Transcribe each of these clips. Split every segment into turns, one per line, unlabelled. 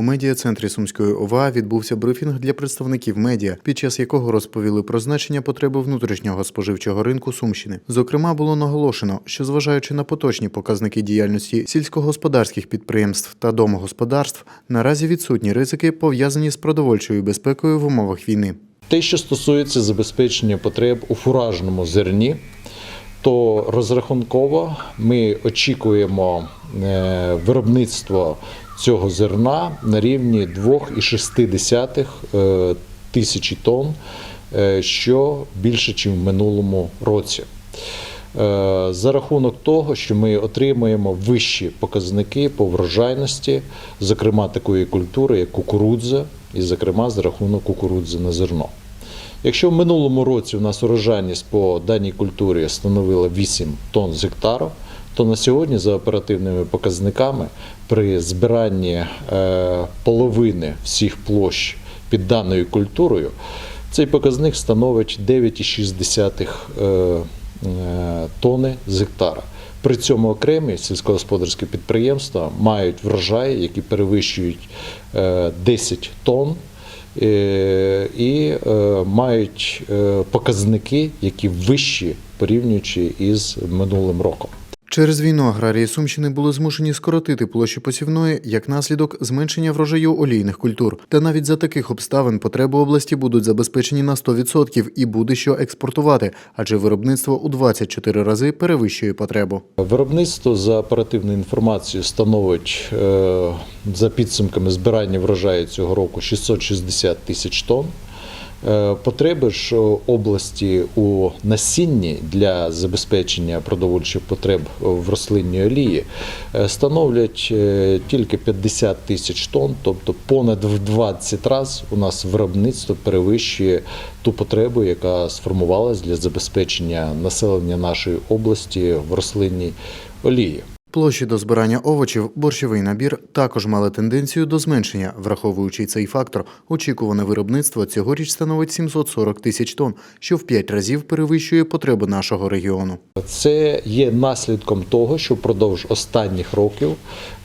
У медіа-центрі Сумської ОВА відбувся брифінг для представників медіа, під час якого розповіли про значення потреби внутрішнього споживчого ринку Сумщини. Зокрема, було наголошено, що зважаючи на поточні показники діяльності сільськогосподарських підприємств та домогосподарств, наразі відсутні ризики пов'язані з продовольчою безпекою в умовах війни.
Те, що стосується забезпечення потреб у фуражному зерні, то розрахунково ми очікуємо е, виробництво цього зерна на рівні 2,6 е, тисячі тонн, е, що більше, ніж в минулому році. Е, За рахунок того, що ми отримуємо вищі показники по врожайності, зокрема такої культури, як кукурудза, і, зокрема, за рахунок кукурудзи на зерно. Якщо в минулому році у нас урожайність по даній культурі становила 8 тонн з гектару, то на сьогодні за оперативними показниками при збиранні е, половини всіх площ під даною культурою цей показник становить 9,6 е, е, тонни з гектара. При цьому окремі сільськогосподарські підприємства мають врожаї, які перевищують е, 10 тонн і мають показники, які вищі порівнюючи із минулим роком.
Через війну аграрії Сумщини були змушені скоротити площу посівної як наслідок зменшення врожаю олійних культур. Та навіть за таких обставин потреби області будуть забезпечені на 100% і буде що експортувати, адже виробництво у 24 рази перевищує потребу.
Виробництво за оперативною інформацією становить е, за підсумками збирання врожаю цього року 660 тисяч тонн. Е, Потреби ж області у насінні для забезпечення продовольчих потреб в рослинній олії е, становлять е, тільки 50 тисяч тонн, тобто понад в 20 разів у нас виробництво перевищує ту потребу, яка сформувалась для забезпечення населення нашої області в рослинній олії.
Площі до збирання овочів, борщовий набір також мали тенденцію до зменшення. Враховуючи цей фактор, очікуване виробництво цьогоріч становить 740 тисяч тонн, що в 5 разів перевищує потреби нашого регіону.
Це є наслідком того, що впродовж останніх років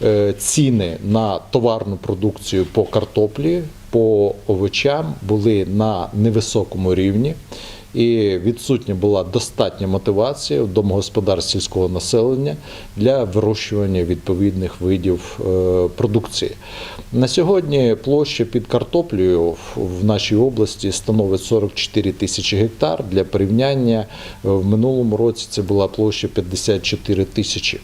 е, ціни на товарну продукцію по картоплі, по овочам були на невисокому рівні. І відсутня була достатня мотивація в домогосподарств сільського населення для вирощування відповідних видів е, продукції. На сьогодні площа під картоплею в- нашій області становить 44 тисячі гектар. Для порівняння е, в минулому році це була площа 54 тисячі.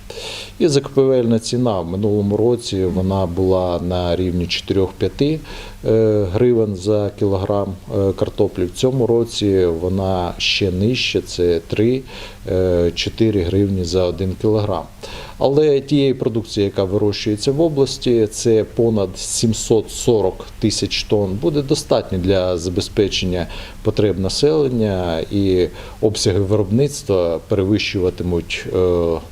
І закупівельна ціна в минулому році вона була на рівні 4-5 е, гривень за кілограм картоплі. В цьому році вона ще нижче, це 3-4 гривні за 1 кілограм. Але тієї продукції, яка вирощується в області, це понад 740 тисяч тонн, буде достатньо для забезпечення потреб населення і обсяги виробництва перевищуватимуть е,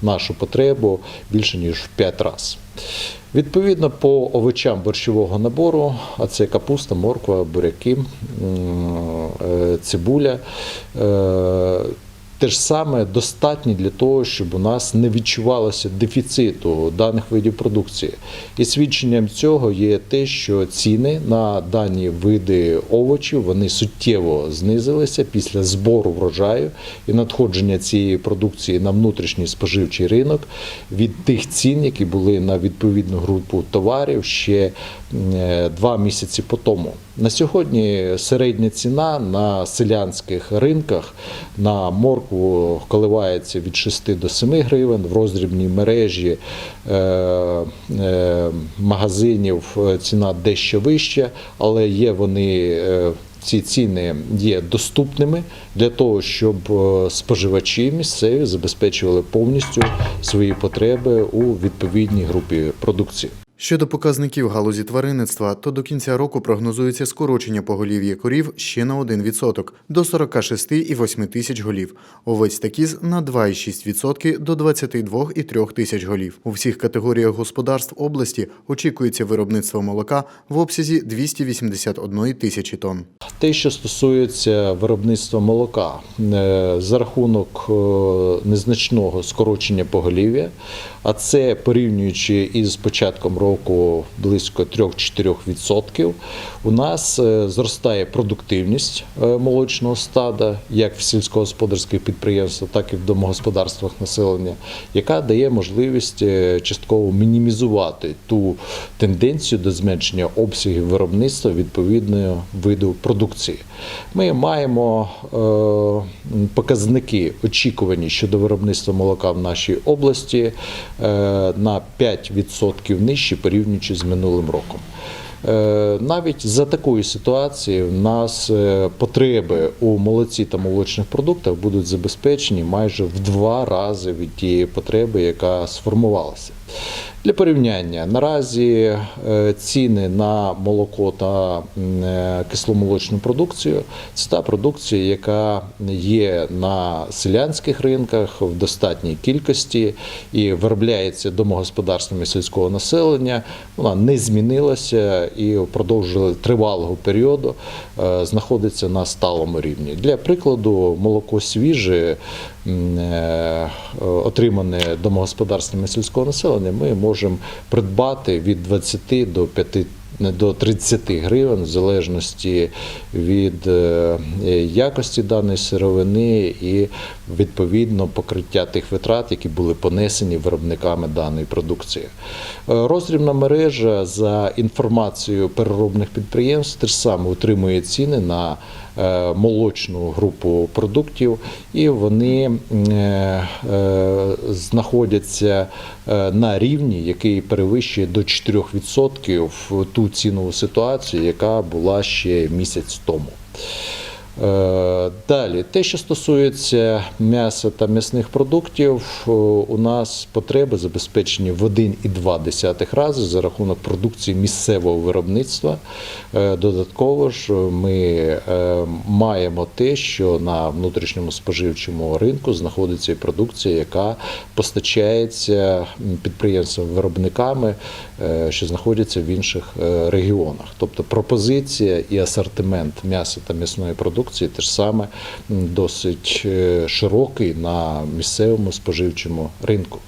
нашу потребу більше ніж в 5 разів. Відповідно, по овочам борщового набору, а це капуста, морква, буряки, е, цибуля. Те ж саме достатні для того, щоб у нас не відчувалося дефіциту даних видів продукції. І свідченням цього є те, що ціни на дані види овочів вони суттєво знизилися після збору врожаю і надходження цієї продукції на внутрішній споживчий ринок від тих цін, які були на відповідну групу товарів ще е, два місяці по тому. На сьогодні середня ціна на селянських ринках на коливається від 6 до 7 гривень. В роздрібній мережі е, е, магазинів е, ціна дещо вища, але є вони. ці ціни є доступними для того, щоб споживачі місцеві забезпечували повністю свої потреби у відповідній групі продукції.
Щодо показників галузі тваринництва, то до кінця року прогнозується скорочення поголів'я корів ще на 1% до 46,8 тисяч голів. Овець та кіз на 2,6% до 22,3 тисяч голів. У всіх категоріях господарств області очікується виробництво молока в обсязі 281 тисячі тонн.
Те, що стосується виробництва молока, е, за рахунок е, незначного скорочення поголів'я, А це порівнюючи із початком року близько 3-4%, у нас е, зростає продуктивність е, молочного стада, як в сільськогосподарських підприємствах, так і в домогосподарствах населення, яка дає можливість е, частково мінімізувати ту тенденцію до зменшення обсягів виробництва відповідного виду продукції. Ми маємо показники очікувані щодо виробництва молока в нашій області на 5% нижчі порівнюючи з минулим роком. Е, Навіть за такої ситуації в нас е, потреби у молоці та молочних продуктах будуть забезпечені майже в два рази від тієї потреби, яка сформувалася. Для порівняння наразі е, ціни на молоко та е, кисломолочну продукцію це та продукція, яка є на селянських ринках в достатній кількості і виробляється домогосподарствами сільського населення. Вона не змінилася і впродовж тривалого періоду е, знаходиться на сталому рівні. Для прикладу, молоко свіже, отримане домогосподарствами сільського населення, ми можемо придбати від 20 до 5 до 30 гривень в залежності від е, якості даної сировини і відповідно покриття тих витрат, які були понесені виробниками даної продукції. Е, Роздрібна мережа за інформацією переробних підприємств теж саме утримує ціни на молочну групу продуктів, і вони е, е, знаходяться е, на рівні, який перевищує до 4% в ту цінову ситуацію, яка була ще місяць тому. Е, Далі, те, що стосується м'яса та м'ясних продуктів, у нас потреби забезпечені в 1,2 рази за рахунок продукції місцевого виробництва. Е, Додатково ж ми е, маємо те, що на внутрішньому споживчому ринку знаходиться і продукція, яка постачається підприємствами-виробниками, е, що знаходяться в інших е, регіонах. Тобто пропозиція і асортимент м'яса та м'ясної продукції теж саме досить е, широкий на місцевому споживчому ринку.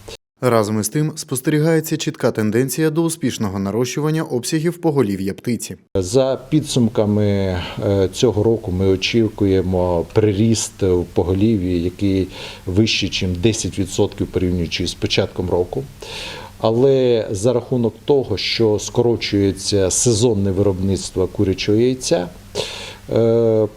Разом із тим спостерігається чітка тенденція до успішного нарощування обсягів поголів'я птиці.
За підсумками е, цього року ми очікуємо приріст в поголів'ї, який вищий, ніж 10% порівнюючи з початком року. Але за рахунок того, що скорочується сезонне виробництво курячого яйця,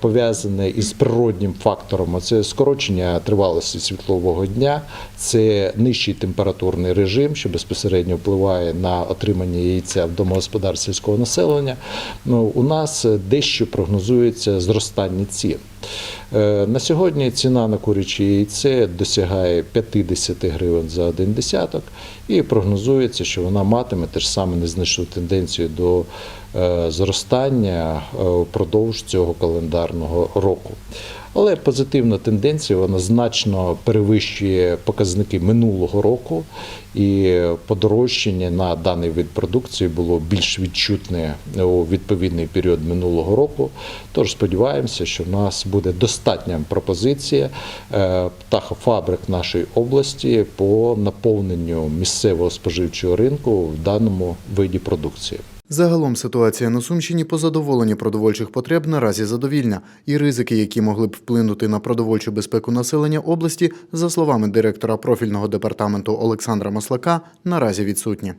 пов'язане із природнім фактором, це скорочення тривалості світлового дня, це нижчий температурний режим, що безпосередньо впливає на отримання яйця в домогосподарстві сільського населення. Ну, у нас дещо прогнозується зростання цін. Е, На сьогодні ціна на курячі яйце досягає 50 гривень за один десяток, і прогнозується, що вона матиме теж саме незначну тенденцію до е, зростання е, впродовж цього календарного року. Але позитивна тенденція вона значно перевищує показники минулого року, і подорожчання на даний вид продукції було більш відчутне у відповідний період минулого року. Тож сподіваємося, що в нас буде достатня пропозиція е, птахофабрик нашої області по наповненню місцевого споживчого ринку в даному виді продукції.
Загалом ситуація на Сумщині по задоволенню продовольчих потреб наразі задовільна, і ризики, які могли б вплинути на продовольчу безпеку населення області, за словами директора профільного департаменту Олександра Маслака, наразі відсутні.